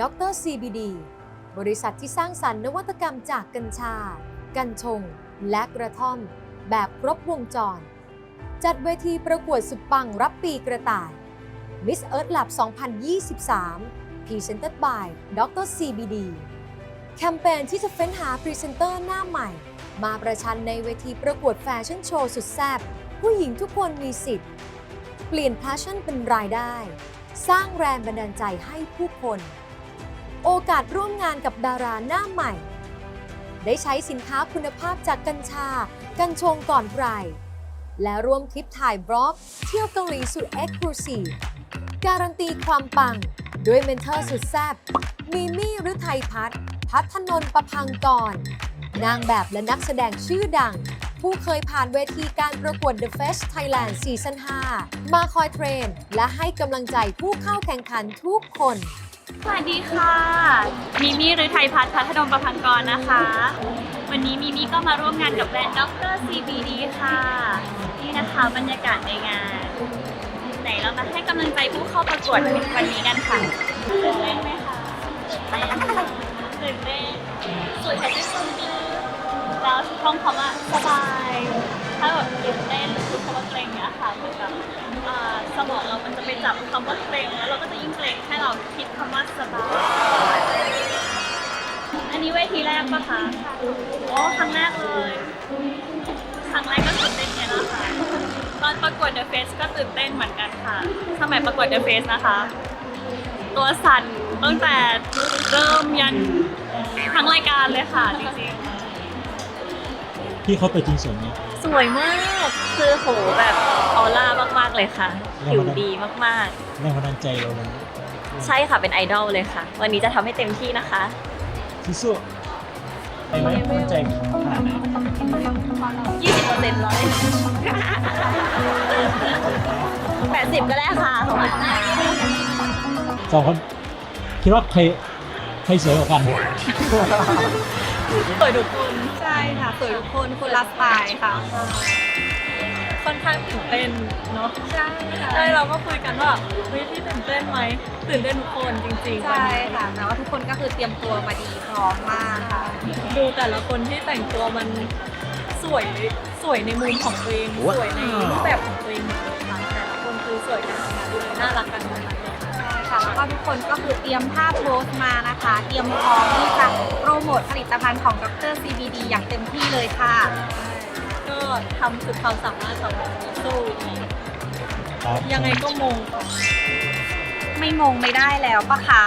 ดร CBD บริษัทที่สร้างสรรค์นวัตกรรมจากกัญชา กัญชง และกระท่อม แบบครบวงจร จัดเวทีประกวดสุดปังรับปีกระต่าย Miss Earth Lab 2023 Presented by Dr. CBD แคมเปญที่จะเฟ้นหาพรีเซนเตอร์หน้าใหม่ มาประชันในเวทีประกวดแฟชั่นโชว์สุดแซ่บผู้หญิงทุกคนมีสิทธิ์ เปลี่ยน passion เป็นรายได้ สร้างแรงบันดาลใจให้ผู้คน โอกาสร่วมงานกับดาราหน้าใหม่ ได้ใช้สินค้าคุณภาพจากกัญชา กัญชงก่อนใคร และร่วมทริปถ่ายบล็อก เที่ยวเกาหลีสุดเอ็กซ์คลูซีฟการันตีความปัง ด้วยเมนเทอร์สุดแซ่บมีมี่ฤทัยพัฒน์พัฒนนท์ประพังกร นางแบบและนักแสดงชื่อดัง ผู้เคยผ่านเวทีการประกวด The Fest Thailand ซีซั่น5มาคอยเทรน และให้กำลังใจผู้เข้าแข่งขันทุกคน สวัสดีค่ะ มิมี่หรือไทยพัฒน์พัฒนมประพันกรนะคะ วันนี้มิมี่ก็มาร่วมงานกับแบรนด์ด็อกเตอร์ CBD ค่ะ นี่นะคะบรรยากาศในงาน ไหนเรามาให้กำลังใจผู้เข้าประกวดวันนี้กันค่ะตื่นเต้นไหมคะตื่นเต้นสวยแค่ด้วยคนเดียแล้วท่องคำว่าสบาย ถ้าแบบตื่นเต้นหรือพูดคำว่าเกรงเนี้ยค่ะเหมือนกับ อ่าสมองเรามันจะไปจับคำว่าเกรงแล้วเราก็จะยิ่งเกรงให้เราคิดคำว่าสบายอันนี้เวทีแรกปะคะโอ้ครั้งแรกเลยครั้งแรกก็ตื่นเต้นเนี่ยนะคะตอนประกวด The Face ก็ตื่นเต้นเหมือนกันค่ะ สมัยประกวด The Face นะคะ ตัวสั่นตั้งแต่เริ่มยันทั้งรายการเลยค่ะจริงๆ พี่เขาตัวจริงสวยไหม สวยมาก คือโหแบบออร่ามากๆเลยค่ะผิวดีมากแรงบันดาลใจเราเลยๆ ใช่ค่ะเป็นไอดอลเลยค่ะ วันนี้จะทำให้เต็มที่นะคะ สู้ๆไปไหมมั่นใจขนาดไหน20%ร้อย80 ก็ได้ค่ะของมันสองคนคิดว่าใครใครสวยกว่ากัน สวยทุกคนใช่ค่ะสวยทุกคนคนละสไตล์ค่ะ ค่อนข้างตื่นเต้นเนาะใช่ค่ะใช่เราก็คุยกันว่าเฮ้ยพี่ตื่นเต้นไหมตื่นเต้นทุกคนจริงๆใช่ค่ะแต่ว่าทุกคนก็คือเตรียมตัวมาดีพร้อมมากค่ะ ดูแต่ละคนที่แต่งตัวมันสวยสวยในมุมของตัวเองสวยในรูปแบบของตัวเองหมดเลยค่ะแต่ละคนคือสวยกันทั้งนั้นเลยน่ารักกันทั้งนั้น แล้วก็ทุกคนก็คือเตรียมภาพโพสต์มานะคะ เตรียมพร้อมที่จะโปรโมทผลิตภัณฑ์ของดร CBD อย่างเต็มที่เลยค่ะ ก็ทำสุดความสามารถของเราสู้ครับยังไงก็มง ไม่งงไม่ได้แล้วปะคะ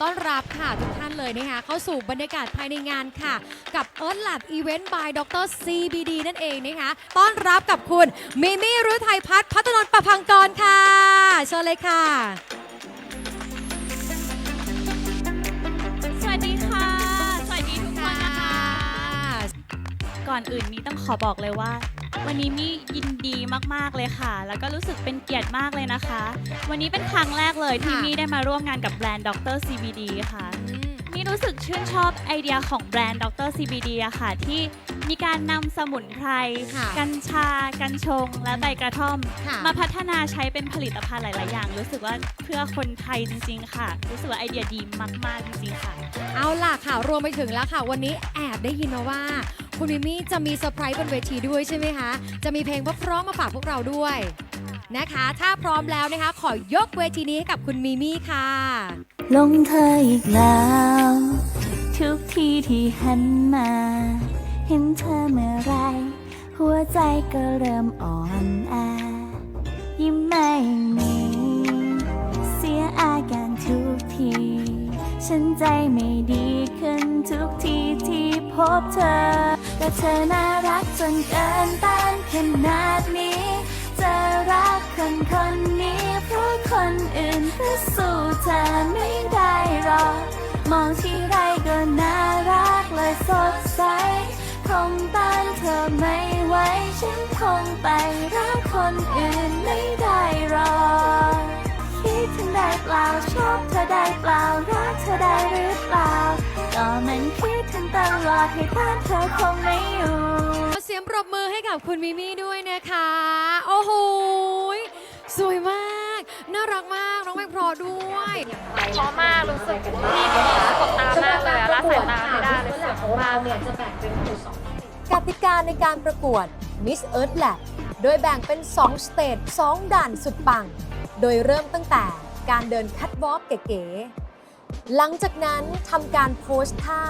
ต้อนรับค่ะทุกท่าน เลยนะคะเข้าสู่บรรยากาศภายในงานค่ะ กับ Earth Lab Event by Dr. CBD นั่นเองนะคะต้อนรับกับคุณมิมี่รุไทยพัฒน์พัฒนนท์ประพังกรค่ะเชิญเลยค่ะ สวัสดีค่ะ สวัสดีทุกคนนะคะ ก่อนอื่นมีต้องขอบอกเลยว่า วันนี้มี่ยินดีมากๆเลยค่ะ แล้วก็รู้สึกเป็นเกียรติมากเลยนะคะ วันนี้เป็นครั้งแรกเลยที่ค่ะ มี่ได้มาร่วมงานกับแบรนด์ดร CBD ค่ะมี่ รู้สึกชื่นชอบไอเดียของแบรนด์ดร CBD อะค่ะ ที่มีการนำสมุนไพร ค่ะกัญชา กัญชง และใบกระท่อม ค่ะ มาพัฒนาใช้เป็นผลิตภัณฑ์หลาย ๆ อย่าง รู้สึกว่าเพื่อคนไทยจริง ๆ ค่ะ รู้สึกว่าไอเดียดีมาก ๆ จริง ๆ ค่ะ เอาล่ะค่ะ รวมไปถึงแล้วค่ะ วันนี้แอบได้ยินมาว่า คุณมิมี่จะมีเซอร์ไพรส์บนเวทีด้วยใช่ไหมคะ จะมีเพลงเพราะๆมาฝากพวกเราด้วย นะคะ ถ้าพร้อมแล้วนะคะ ขอยกเวทีนี้ให้กับคุณมิมี่ค่ะ ลงเธออีกแล้ว ทุกทีที่หันมา เห็นเธอเมื่อไร หัวใจก็เริ่มอ่อนแอยิ้มไม่มีเสียอาการทุกที ฉันใจไม่ดีขึ้นทุกทีที่พบเธอก็เธอน่ารักจนเกินต้านขนาดนี้ จะรักคนคนนี้ เพราะคนอื่นก็สู้เธอไม่ได้หรอก มองที่ไรก็น่ารักและสดใส คงต้านเธอไม่ไหวฉันคงไปรักคนอื่นไม่ได้หรอกคิดถึงได้เปล่าชอบเธอได้เปล่ารักเธอได้หรือเปล่า ก็มันคิดถึงตลอดให้ต้านเธอคงไม่อยู่ สียงปรบมือให้กับคุณมิมี่ด้วยนะคะ โอ้โหสวยมาก น่ารักมาก น้องแม็กพรอด้วยพอมาก รู้สึกที่ดีกดตามากเลยละสายตาไม่ได้เลยของเราเนี่ยจะแบ่งเป็นหมู่สองกติกาในการประกวด Miss Earth Lab โดยแบ่งเป็น 2 สเตจ2ด่านสุดปัง โดยเริ่มตั้งแต่การเดินคัตวอล์กเก๋ๆ หลังจากนั้นทำการโพสท่า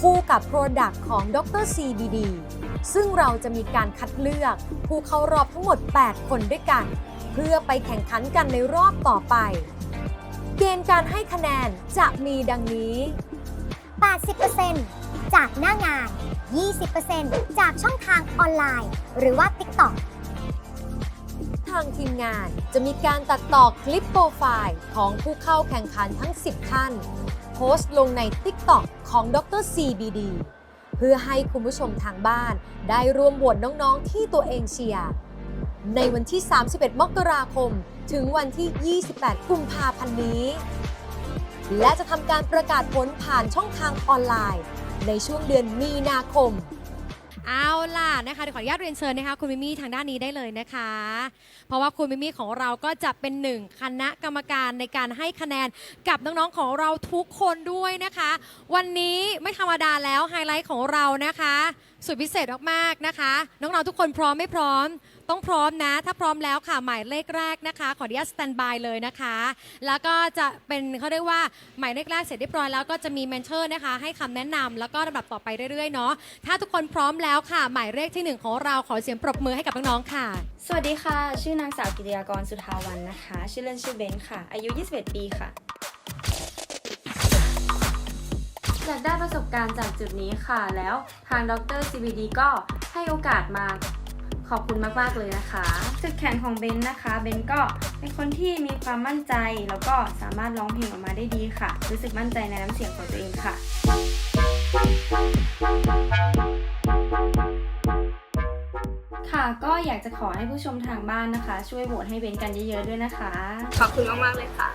คู่กับ Product ของดร CBD ซึ่งเราจะมีการคัดเลือก ผู้เข้ารอบทั้งหมด 8 คนด้วยกัน เพื่อไปแข่งขันกันในรอบต่อไป เกณฑ์การให้คะแนนจะมีดังนี้ 80%จากหน้างาน 20%จากช่องทางออนไลน์ หรือว่า TikTok างทีมงาน จะมีการตัดต่อคลิปโปรไฟล์ของผู้เข้าแข่งขันทั้ง 10 ท่าน โพสต์ลงใน TikTok ของดร CBD เพื่อให้คุณผู้ชมทางบ้านได้ร่วมโหวตน้องๆ ที่ตัวเองเชียร์ ในวันที่ 31 มกราคม ถึงวันที่ 28 กุมภาพันธ์นี้ และจะทำการประกาศผลผ่านช่องทางออนไลน์ ในช่วงเดือนมีนาคม เอาล่ะนะคะเดี๋ยวขออนุญาตเรียนเชิญนะคะคุณมิมี่ทางด้านนี้ได้เลยนะคะ เพราะว่าคุณมิมี่ของเราก็จะเป็นหนึ่งคณะกรรมการในการให้คะแนนกับน้องๆของเราทุกคนด้วยนะคะ วันนี้ไม่ธรรมดาแล้วไฮไลท์ของเรานะคะ สุดพิเศษมากๆนะคะ น้องๆทุกคนพร้อมไม่พร้อม ต้องพร้อมนะ ถ้าพร้อมแล้วค่ะหมายเลขแรกนะคะ ขออนุญาตสแตนบายเลยนะคะ แล้วก็จะเป็นเขาเรียกว่าหมายเลขแรกเสร็จเรียบร้อยแล้วก็จะมีเมนเทอร์นะคะ ให้คำแนะนำแล้วก็ลำดับต่อไปเรื่อยๆเนาะถ้าทุกคนพร้อมแล้วค่ะ หมายเลขที่หนึ่งของเราขอเสียงปรบมือให้กับน้องๆค่ะ สวัสดีค่ะ ชื่อนางสาวกิติยากรสุทาวันนะคะ ชื่อเล่นชื่อเบนค่ะ อายุ 21 ปีค่ะ อยากได้ประสบการณ์จากจุดนี้ค่ะ แล้วทางดร CBD ก็ให้โอกาสมา ขอบคุณมากๆเลยนะคะ จุดแข็งของเบนนะคะ เบนก็เป็นคนที่มีความมั่นใจ แล้วก็สามารถร้องเพลงออกมาได้ดีค่ะ รู้สึกมั่นใจในน้ำเสียงของตัวเองค่ะ ค่ะก็อยากจะขอให้ผู้ชมทางบ้านนะคะ ช่วยโหวตให้เบนกันเยอะๆด้วยนะคะ ขอบคุณมากๆเลยค่ะ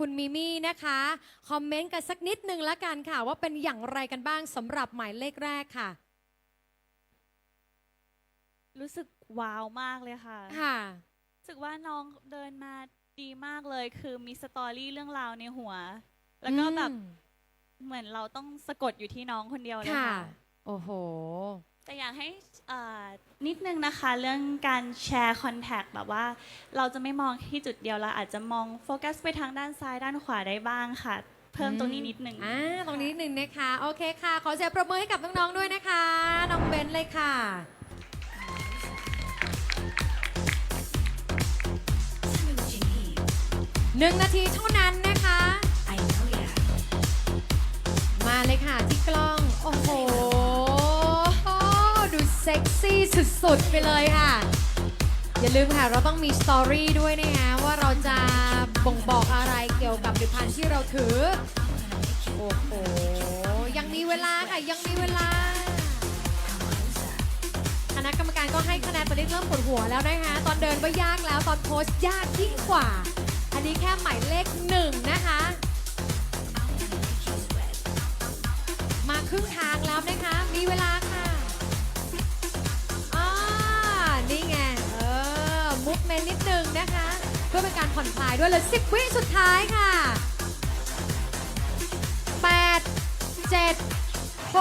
ค่ะกับคุณมิมี่นะคะ คอมเมนต์กันสักนิดนึงละกันค่ะ ว่าเป็นอย่างไรกันบ้างสำหรับหมายเลขแรกค่ะ รู้สึกว้าวมากเลยค่ะ ค่ะ รู้สึกว่าน้องเดินมาดีมากเลย คือมีสตอรี่เรื่องราวในหัว แล้วก็แบบอืม เหมือนเราต้องสะกดอยู่ที่น้องคนเดียวเลยค่ะ ค่ะ โอ้โห แต่อยากให้เอ่อนิดนึงนะคะเรื่องการแชร์คอนแทคแบบว่า เราจะไม่มองที่จุดเดียวเราอาจจะมองโฟกัสไปทางด้านซ้ายด้านขวาได้บ้างค่ะ เพิ่มตรงนี้นิดนึง อ่าตรงนี้นิดนึงนะคะ โอเคค่ะ ขอเสียงปรบมือให้กับน้องๆด้วยนะคะ น้องเบนเลยค่ะ หนึ่งนาทีเท่านั้นนะคะ สุดๆ ไปเลยค่ะ อย่าลืมค่ะ เราต้องมีสตอรี่ด้วยนะคะว่าเราจะบ่งบอกอะไรเกี่ยวกับผลิตภัณฑ์ที่เราถือ โอ้โห ยังมีเวลาค่ะ ยังมีเวลา คณะกรรมการก็ให้คะแนนตอนนี้เริ่มปวดหัวแล้วนะคะ ตอนเดินก็ยากแล้ว ตอนโพสต์ยากยิ่งกว่า อันนี้แค่หมายเลขหนึ่งนะคะ มาครึ่งทางแล้วนะคะ มีเวลา พื่อเป็นการผ่อนคลายด้วยเลย10 วิสุดท้ายค่ะ 8 7 6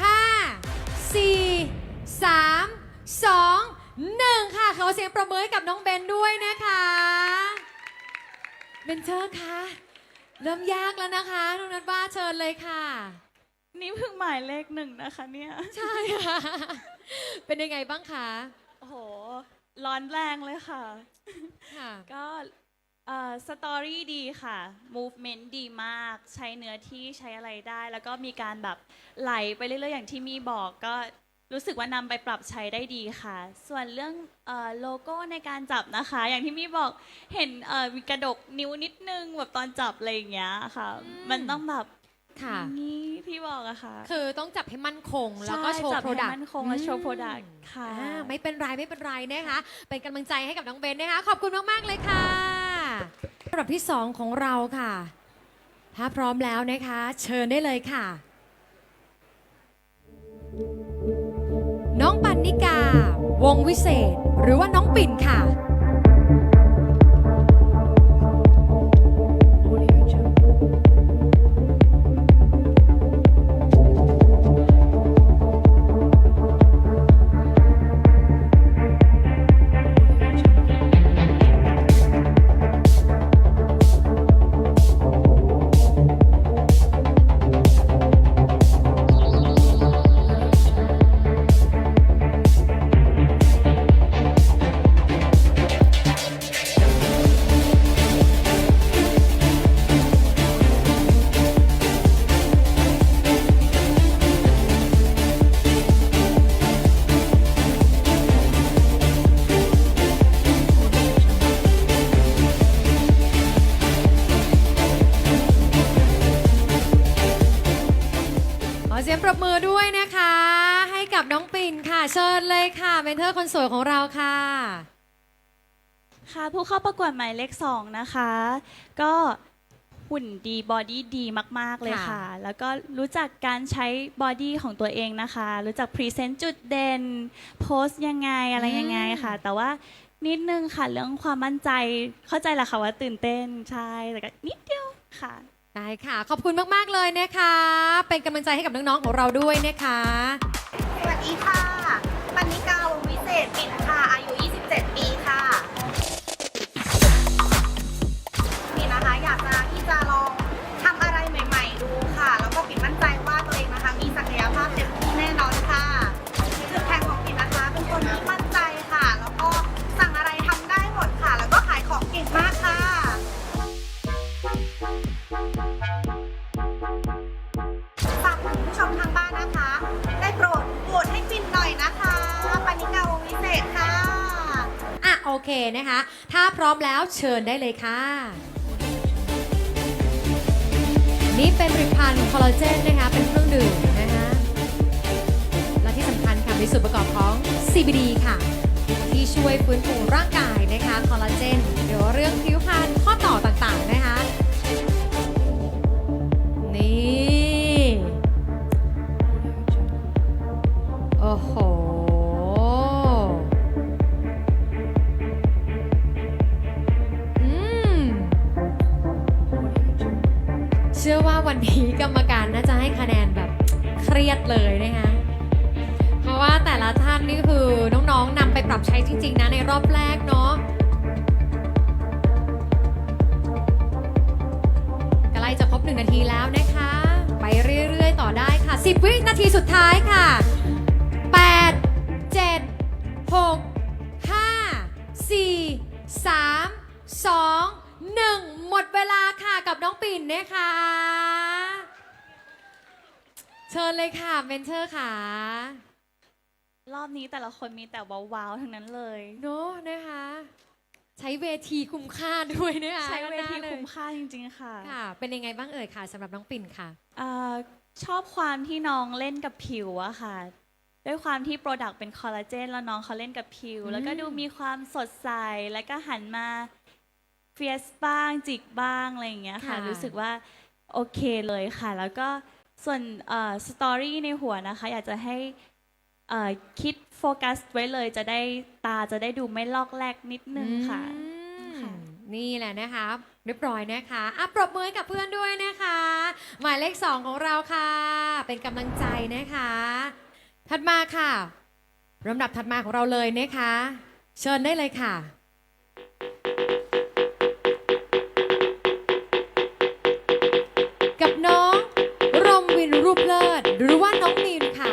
5 4 3 2 1 ค่ะ ขอเสียงประเมินให้กับน้องเบนด้วยนะคะเบนเชอร์คะเริ่มยากแล้วนะคะน้องนัทว่าเชิญเลยค่ะ นี่เพิ่งหมายเลขหนึ่งนะคะเนี่ย ใช่ค่ะ เป็นยังไงบ้างคะ โอ้โห ร้อนแรงเลยค่ะ ค่ะ ก็สตอรี่ดีค่ะ movement ดีมาก ใช้เนื้อที่ใช้อะไรได้ แล้วก็มีการแบบไหลไปเรื่อยๆ อย่างที่มีบอกก็รู้สึกว่านำไปปรับใช้ได้ดีค่ะ ส่วนเรื่องเออโลโก้ในการจับนะคะ อย่างที่มีบอกเห็นเอ่อมีกระดกนิ้วนิดนึงแบบตอนจับอะไรอย่างเงี้ยค่ะอืมมันต้องแบบ ค่ะ นี่ที่บอกอะค่ะ คือต้องจับให้มั่นคง แล้วก็ใช่โชว์จับโปรให้ดักต์มั่นคงและโชว์ product ค่ะ ไม่เป็นไรไม่เป็นไรนะคะ เป็นกำลังใจให้กับน้องเบนนะคะ ขอบคุณมาก ๆ เลยค่ะสำหรับที่ 2 ของเราค่ะ ถ้าพร้อมแล้วนะคะ เชิญได้เลยค่ะ น้องปันนิกา วงวิเศษ หรือว่าน้องปิ่นค่ะ เลยค่ะเมนเทอร์คนสวยของเราค่ะ ค่ะ ผู้เข้าประกวดหมายเลขสองนะคะ ก็หุ่นดีบอดี้ดีมาก ๆ เลยค่ะค่ะแล้วก็รู้จักการใช้บอดี้ของตัวเองนะคะ รู้จักพรีเซนต์จุดเด่นโพสต์ยังไงอะไรยังไงค่ะ แต่ว่านิดนึงค่ะ เรื่องความมั่นใจเข้าใจแหละค่ะว่าตื่นเต้นใช่แต่ก็นิดเดียวค่ะ ได้ค่ะ ขอบคุณมาก ๆ เลยนะคะ เป็นกำลังใจให้กับน้อง ๆ ของเราด้วยนะคะ สวัสดีค่ะปันนิกาวงวิเศษปิ่นค่ะ อายุ 27 ปี ถ้าพร้อมแล้วเชิญได้เลยค่ะ นี่เป็นผลิตภัณฑ์คอลลาเจนนะคะ เป็นเครื่องดื่มนะคะและที่สำคัญค่ะมีส่วนประกอบของ CBD ค่ะ ที่ช่วยฟื้นฟูร่างกายนะคะคอลลาเจนเดี๋ยวเรื่องผิวพรรณข้อต่อต่างๆนะคะ นี่ โอ้โห วันนี้กรรมการน่าจะให้คะแนนแบบเครียดเลยนะคะเพราะว่าแต่ละท่านนี่คือน้องๆนำไปปรับใช้จริงๆนะในรอบแรกเนาะใกล้จะครบหนึ่งนาทีแล้วนะคะ ไปเรื่อยๆ ต่อได้ค่ะ 10 วินาทีสุดท้ายค่ะ 8 7 6 5 4 3 2 1หม ดเวลาค่ะกับน้องปิ่นนะคะ เชิญเลยค่ะเมนเทอร์ค่ะ รอบนี้แต่ละคนมีแต่ว้าวๆทั้งนั้นเลย เนอะนะคะ ใช้เวทีคุ้มค่าด้วยนะคะใช้เวทีด้านหน้าลยคุ้มค่าจริงๆค่ะค่ะ เป็นยังไงบ้างเอ่ยค่ะสำหรับน้องปิ่นค่ะ เอ่อชอบความที่น้องเล่นกับผิวอะค่ะ ด้วยความที่โปรดักต์เป็นคอลลาเจนแล้วน้องเขาเล่นกับผิวอืมแล้วก็ดูมีความสดใส แล้วก็หันมา เฟียสบ้างจิกบ้างอะไรอย่างเงี้ยค่ะ รู้สึกว่าโอเคเลยค่ะ แล้วก็ส่วนสตอรี่ในหัวนะคะ อยากจะให้เอ่อคิดโฟกัสไว้เลยจะได้ตาจะได้ดูไม่ลอกแลกนิดนึงค่ะอืมค่ะ นี่แหละนะคะเรียบร้อยนะคะอะปรบมือให้กับเพื่อนด้วยนะคะ หมายเลข2ของเราค่ะ เป็นกำลังใจนะคะ ถัดมาค่ะลำดับถัดมาของเราเลยนะคะ เชิญได้เลยค่ะ หรือว่าน้องนีนค่ะ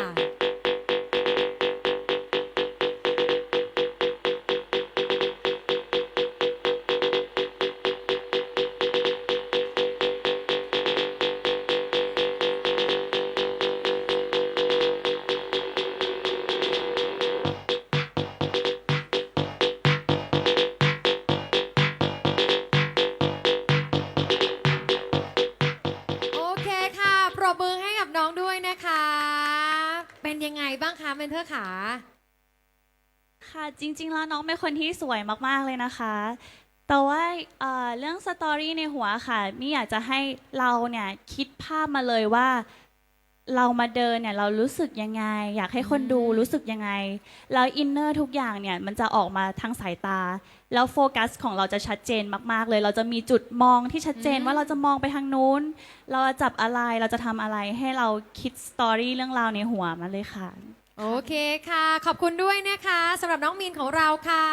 เมนเทอร์ขาค่ะจริง ๆ แล้วน้องเป็นคนที่สวยมากๆเลยนะคะ แต่ว่าเอ่อเรื่องสตอรี่ในหัวค่ะมี่อยากจะให้เราเนี่ยคิดภาพมาเลยว่า เรามาเดินเนี่ยเรารู้สึกยังไง อยากให้คนดูรู้สึกยังไง แล้วอินเนอร์ทุกอย่างเนี่ยมันจะออกมาทางสายตา แล้วโฟกัสของเราจะชัดเจนมากๆ เลย เราจะมีจุดมองที่ชัดเจนอืมว่าเราจะมองไปทางนู้น เราจะจับอะไร เราจะทำอะไรให้เราคิดสตอรี่เรื่องราวในหัวมาเลยค่ะ โอเคค่ะ ขอบคุณด้วยนะคะสำหรับน้องมีนของเราค่ะ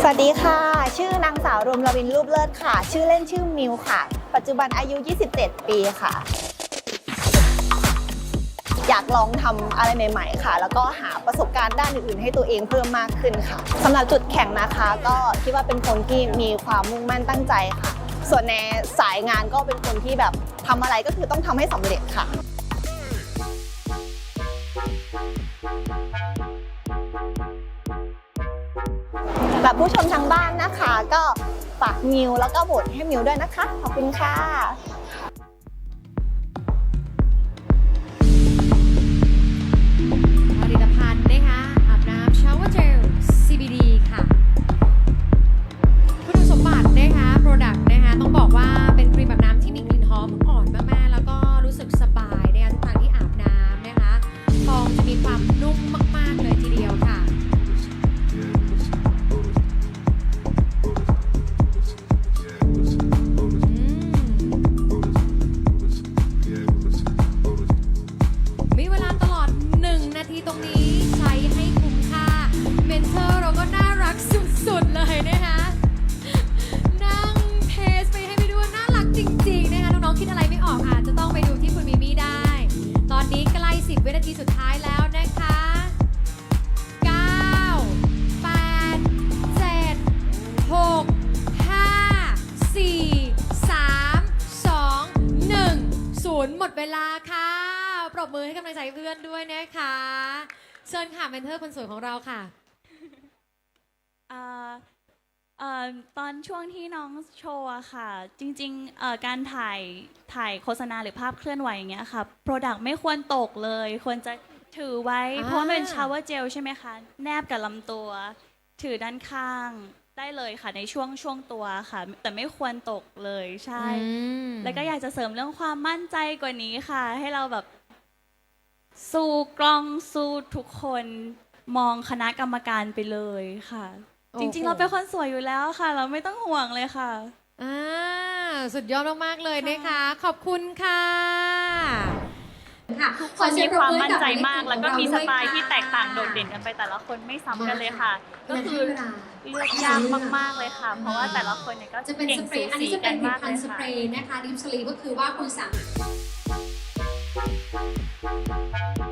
สวัสดีค่ะ ชื่อนางสาวรวมรวินรูปเลิศค่ะ ชื่อเล่นชื่อมิวค่ะ ปัจจุบันอายุ 27 ปีค่ะอยากลองทำอะไรใหม่ๆค่ะ แล้วก็หาประสบการณ์ด้านอื่นๆ ให้ตัวเองเพิ่มมากขึ้นค่ะสำหรับจุดแข็งนะคะ ก็คิดว่าเป็นคนที่มีความมุ่งมั่นตั้งใจค่ะ ส่วนในสายงานก็เป็นคนที่แบบทำอะไรก็คือต้องทำให้สำเร็จค่ะแบบผู้ชมทางบ้านนะคะ ก็ฝากมิวแล้วก็โหวตให้มิวด้วยนะคะ ขอบคุณค่ะ ค่ะเมนเทอร์คนสวยของเราค่ะ เอ่อเอ่อตอนช่วงที่น้องโชว์อะค่ะ จริงๆเอ่อการถ่ายถ่ายโฆษณาหรือภาพเคลื่อนไหวอย่างเงี้ยค่ะ Product ไม่ควรตกเลย ควรจะถือไว้ อ่า เพราะมันเป็นชาวเวอร์เจลใช่ไหมคะ แนบกับลำตัว ถือด้านข้างได้เลยค่ะในช่วงช่วงตัวค่ะ แต่ไม่ควรตกเลยใช่แล้วก็อยากจะเสริมเรื่องความมั่นใจกว่านี้ค่ะ ให้เราแบบ สู้กล้องสู้ทุกคนมองคณะกรรมการไปเลยค่ะ โอ้โหจริงๆ เราเป็นคนสวยอยู่แล้วค่ะ เราไม่ต้องห่วงเลยค่ะ อ่าสุดยอดมาก ๆ เลยนะคะ ขอบคุณค่ะทุกคนมีความมั่นใจมาก แล้วก็มีสไตล์ที่แตกต่างโดดเด่นกันไปแต่ละคนไม่ซ้ำกันเลยค่ะ ก็คือเลือกยากมากๆเลยค่ะ เพราะว่าแต่ละคนเนี่ยก็จะเป็นเก่สงเปรสูย์อันสีนี้จะกัเป็นนผลิตมากภัเลณยฑ์สค่ะ เปรย์นะคะดิฟสลีก็คือว่าคุณสามารถ Bye.